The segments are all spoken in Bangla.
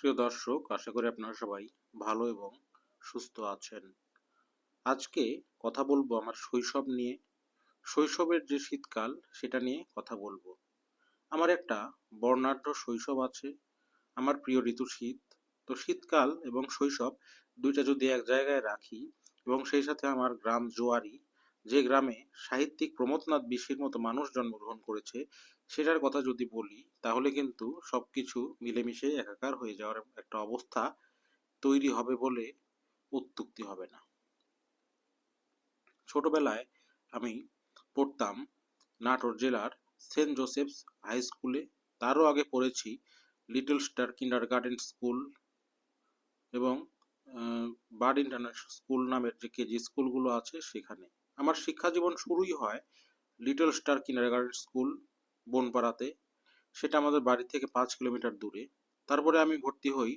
প্রিয় দর্শক, আশা করি আপনারা সবাই ভালো এবং সুস্থ আছেন। আজকে কথা বলব আমার শৈশব নিয়ে। শৈশবের যে শীতকাল, সেটা নিয়ে কথা বলব। আমার একটা বর্ণাঢ্য শৈশব আছে, আমার প্রিয় ঋতু শীত। তো শীতকাল এবং শৈশব দুইটা যদি এক জায়গায় রাখি এবং সেই সাথে আমার গ্রাম জোয়ারি যে গ্রামে সাহিত্যিক প্রমথনাথ বিশ্বের মতো মানুষ জন্মগ্রহণ করেছে, সেটার কথা যদি বলি, তাহলে কিন্তু সবকিছু মিলেমিশে একাকার হয়ে যাওয়ার একটা অবস্থা তৈরি হবে বলে উত্তুক্তি হবে না। ছোটবেলায় আমি পড়তাম নাটোর জেলার সেন্ট জোসেফস হাই স্কুলে। তারও আগে পড়েছি little star kindergarten school এবং বার্ড ইন্টারন্যাশনাল স্কুল নামের যে কেজি স্কুলগুলো আছে সেখানে। আমার শিক্ষা জীবন শুরুই হয় little star kindergarten school বনপাড়াতে। সেটা আমাদের বাড়ি থেকে পাঁচ কিলোমিটার দূরে। তারপরে আমি ভর্তি হই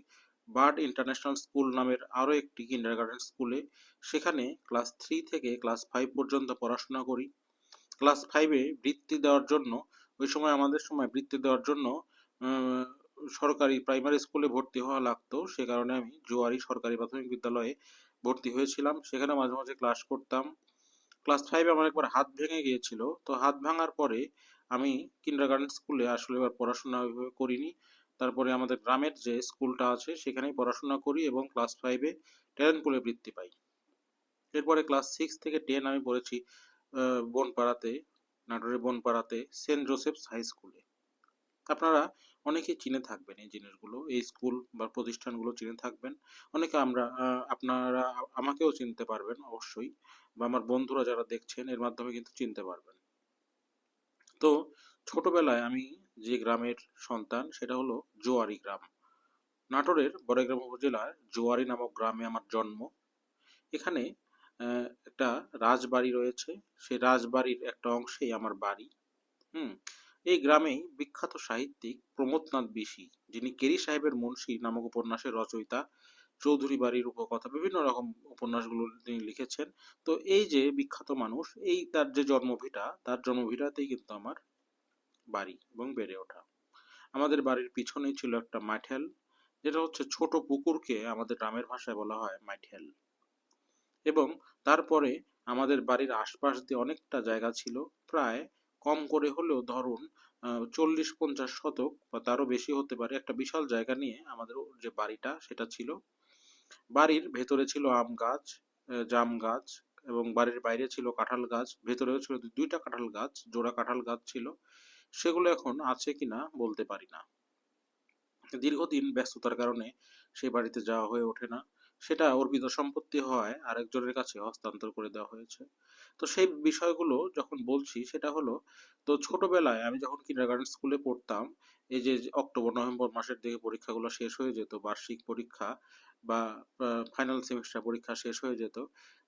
বার্ড ইন্টারন্যাশনাল স্কুল নামের আরও একটি কিন্ডারগার্ডেন স্কুলে সেখানে ক্লাস থ্রি থেকে ক্লাস ফাইভ পর্যন্ত পড়াশোনা করি। ক্লাস ফাইভে বৃত্তি দেওয়ার জন্য, ওই সময় আমাদের সময় বৃত্তি দেওয়ার জন্য সরকারি প্রাইমারি স্কুলে ভর্তি হওয়া লাগতো। সে কারণে আমি জোয়ারি সরকারি প্রাথমিক বিদ্যালয়ে ভর্তি হয়েছিলাম। সেখানে মাঝে মাঝে ক্লাস করতাম। ক্লাস ফাইভে আমার একবার হাত ভেঙে গিয়েছিল। তো হাত ভাঙার পরে আমি কিন্ডার গার্ডেন স্কুলে আসলে এবার পড়াশোনা করিনি। তারপরে আমাদের গ্রামের যে স্কুলটা আছে, সেখানেই পড়াশোনা করি এবং ক্লাস ফাইভে ট্যালেন্ট পুলে বৃত্তি পাই। এরপরে ক্লাস সিক্স থেকে টেন আমি পড়েছি বনপাড়াতে, নাটোরের বনপাড়াতে সেন্ট জোসেফস হাই স্কুলে আপনারা অনেকেই চিনে থাকবেন এই জিনিসগুলো, এই স্কুল বা প্রতিষ্ঠানগুলো চিনে থাকবেন। অনেকে আমরা আপনারা আমাকেও চিনতে পারবেন অবশ্যই বা আমার বন্ধুরা যারা দেখছেন এর মাধ্যমে কিন্তু চিনতে পারবেন। তো ছোটবেলায় আমি যে গ্রামের সন্তান সেটা হলো জোয়ারি গ্রাম। নাটোরের বড়গ্রাম উপজেলার জোয়ারি নামক গ্রামে আমার জন্ম। এখানে একটা রাজবাড়ি রয়েছে। সেই রাজবাড়ির একটা অংশেই আমার বাড়ি। হুম এই গ্রামেই বিখ্যাত সাহিত্যিক প্রমথনাথ বিশি, যিনি কেরি সাহেবের মুন্সি নামক উপন্যাসের রচয়িতা, চৌধুরী বাড়ির উপকথা, বিভিন্ন রকম উপন্যাসগুলো তিনি লিখেছেন। তো এই যে বিখ্যাত মানুষ, এই তার যে জন্মভিটা, তার জন্মভিটাতেই কিন্তু আমার বাড়ি এবং বেড়ে ওঠা। আমাদের বাড়ির পিছনেই ছিল একটা মাঠেল, যেটা হচ্ছে ছোট পুকুরকে আমাদের গ্রামের ভাষায় বলা হয় মাঠেল। এবং তারপরে আমাদের বাড়ির আশপাশ দিয়ে অনেকটা জায়গা ছিল, প্রায় কম করে হলেও ধরুন চল্লিশ পঞ্চাশ শতক বা তারও বেশি হতে পারে একটা বিশাল জায়গা নিয়ে আমাদের যে বাড়িটা সেটা ছিল। বাড়ির ভেতরে ছিল আম গাছ জাম গাছ এবং বাড়ির বাইরে ছিল কাঁঠাল গাছ, ভেতরেও ছিল দুইটা কাঁঠাল গাছ, জোড়া কাঁঠাল গাছ ছিল। সেগুলো এখন আছে কিনা বলতে পারি না। দীর্ঘদিন ব্যস্ততার কারণে সেই বাড়িতে যাওয়া হয়ে ওঠে না। সেটা অর্পিত সম্পত্তি হওয়ায় আরেকজনের কাছে হস্তান্তর করে দেওয়া হয়েছে। তো সেই বিষয়গুলো যখন বলছি, সেটা হলো, তো ছোটবেলায় আমি যখন কিন্ডারগার্টেন স্কুলে পড়তাম, এই যে অক্টোবর, নভেম্বর মাসের দিকে পরীক্ষাগুলো শেষ হয়ে যেত, বার্ষিক পরীক্ষা বা ফাইনাল সেমিস্টার পরীক্ষা শেষ হয়ে যেত,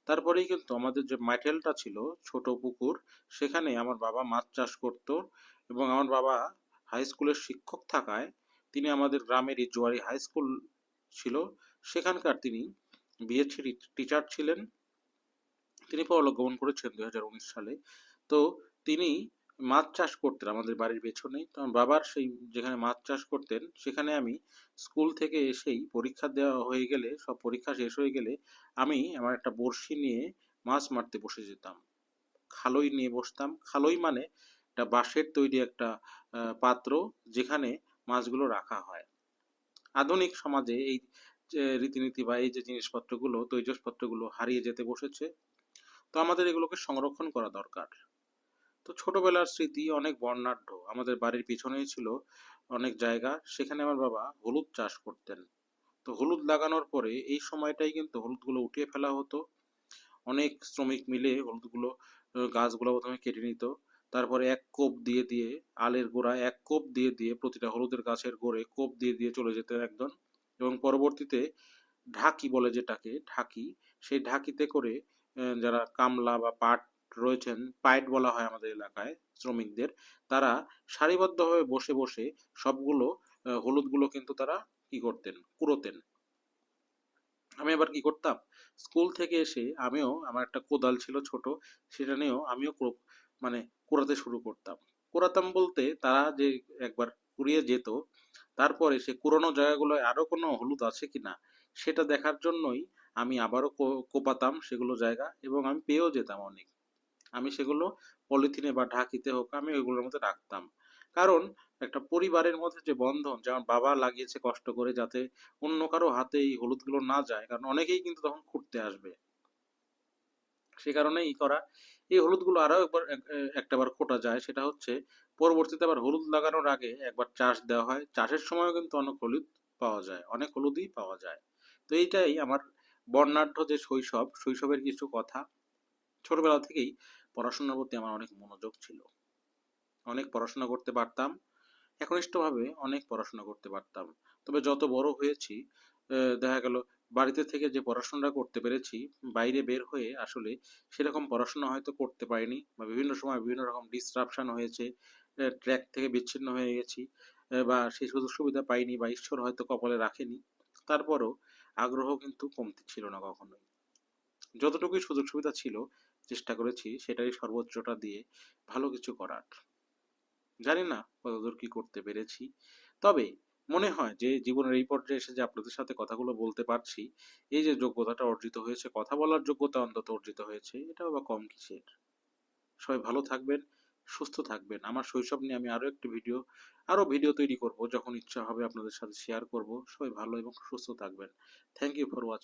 তারপরেই কিন্তু আমাদের যে মাইটেলটা ছিল, ছোট পুকুর, সেখানে আমার বাবা মাছ চাষ করত এবং আমার বাবা হাই স্কুলের শিক্ষক থাকায়, তিনি আমাদের গ্রামেরই জোয়ারি হাই স্কুল ছিল, সেখানকার তিনি বিএসসি টিচার ছিলেন। তিনি পরলোক গমন করেছেন উনিশ সালে। তো তিনি মাছ চাষ করতেন, আমাদের বাড়ির পেছনেই। তো আমার বাবার সেই যেখানে মাছ চাষ করতেন, সেখানে আমি স্কুল থেকে এসেই পরীক্ষা দেওয়া হয়ে গেলে, সব পরীক্ষা শেষ হয়ে গেলে আমি আমার একটা বড়শি নিয়ে মাছ মারতে বসে যেতাম। খালই নিয়ে বসতাম। খালই মানে একটা বাঁশের তৈরি একটা পাত্র যেখানে মাছগুলো রাখা হয়। আধুনিক সমাজে এই রীতিনীতি বা এই যে জিনিসপত্রগুলো, তৈজসপত্রগুলো হারিয়ে যেতে বসেছে, তো আমাদের এগুলোকে সংরক্ষণ করা দরকার। তো ছোটবেলার স্মৃতি অনেক বর্ণাঢ্য। আমাদের বাড়ির পিছনেই ছিল অনেক জায়গা, সেখানে আমার বাবা হলুদ চাষ করতেন। তো হলুদ লাগানোর পরে এই সময়টাই কিন্তু হলুদগুলো উঠিয়ে ফেলা হতো। অনেক শ্রমিক মিলে হলুদগুলো, গাছগুলো প্রথমে কেটে নিত। তারপরে এক কোপ দিয়ে দিয়ে আলের গোড়া এক কোপ দিয়ে দিয়ে প্রতিটা হলুদের গাছের গোড়ে কোপ দিয়ে দিয়ে চলে যেতেন একজন এবং পরবর্তীতে ঢাকি বলে যেটাকে, ঢাকি, সেই ঢাকিতে করে যারা কামলা বা পাট রয়েছেন, পাইট বলা হয় আমাদের এলাকায় শ্রমিকদের, তারা সারিবদ্ধভাবে বসে বসে সবগুলো হলুদগুলো কিন্তু তারা কি করতেন, কুড়োতেন। আমি আবার কি করতাম? স্কুল থেকে এসে আমিও, আমার একটা কোদাল ছিল ছোট, সেটা নিয়েও আমিও মানে কুড়াতে শুরু করতাম। কুড়াতাম বলতে তারা যে একবার কুড়িয়ে যেত, তারপরে সে পুরোনো জায়গাগুলোয় আরও কোনো হলুদ আছে কি না সেটা দেখার জন্যই আমি আবারও কোপাতাম সেগুলো জায়গা এবং আমি পেয়েও যেতাম অনেক। আমি সেগুলো পলিথিনে বা ঢাকিতে হোক আমি ওইগুলোর মধ্যে রাখতাম। কারণ একটা পরিবারের মধ্যে যে বন্ধন যেমন বাবা লাগিয়েছে কষ্ট করে যাতে অন্য কারও হাতে এই হলুদগুলো না যায়, কারণ অনেকেই কিন্তু তখন খুঁড়তে আসবে। সে কারণে ই করা। এই হলুদগুলো আরও একবার এক- এ- একটাবার কোটা যায়, সেটা হচ্ছে পরবর্তীতে আবার হলুদ লাগানোর আগে একবার চাষ দেওয়া হয়। চাষের সময়ও কিন্তু অনেক হলুদ পাওয়া যায়, অনেক হলুদই পাওয়া যায়। তো এইটাই আমার বর্ণাঢ্য যে শৈশব, শৈশবের কিছু কথা। ছোটবেলা থেকেই পড়াশোনার প্রতি আমার অনেক মনোযোগ ছিল। অনেক পড়াশোনা করতে পারতাম একনিষ্ঠভাবে অনেক পড়াশোনা করতে পারতাম। তবে যত বড় হয়েছি দেখা গেল বাড়িতে থেকে যে পড়াশোনাটা করতে পেরেছি, বাইরে বের হয়ে আসলে সেরকম পড়াশোনা হয়তো করতে পারিনি বা বিভিন্ন সময় বিভিন্ন রকম ডিসরাপশন হয়েছে ট্র্যাক থেকে বিচ্ছিন্ন হয়ে গেছি বা সেই সুযোগ সুবিধা পাইনি বা ঈশ্বর হয়তো কপালে রাখেনি, তারপরও আগ্রহ কিন্তু কমতি ছিল না কখনোই। যতটুকুই সুযোগ সুবিধা ছিল, চেষ্টা করেছি সেটাই সর্বোচ্চটা দিয়ে ভালো কিছু করার। জানি না কতদূর কি করতে পেরেছি। তবে মনে হয় যে জীবনের এই পর্যায়ে এসে যে আপনাদের সাথে কথাগুলো বলতে পারছি, এই যে যোগ্যতাটা অর্জিত হয়েছে, কথা বলার যোগ্যতা অন্তত অর্জিত হয়েছে, এটাও বা কম কিসের? সবাই ভালো থাকবেন, সুস্থ থাকবেন। আমার শৈশব নিয়ে আমি আরও একটি ভিডিও, আরও ভিডিও তৈরি করব, যখন ইচ্ছা হবে আপনাদের সাথে শেয়ার করব। সবাই ভালো এবং সুস্থ থাকবেন। Thank you for watching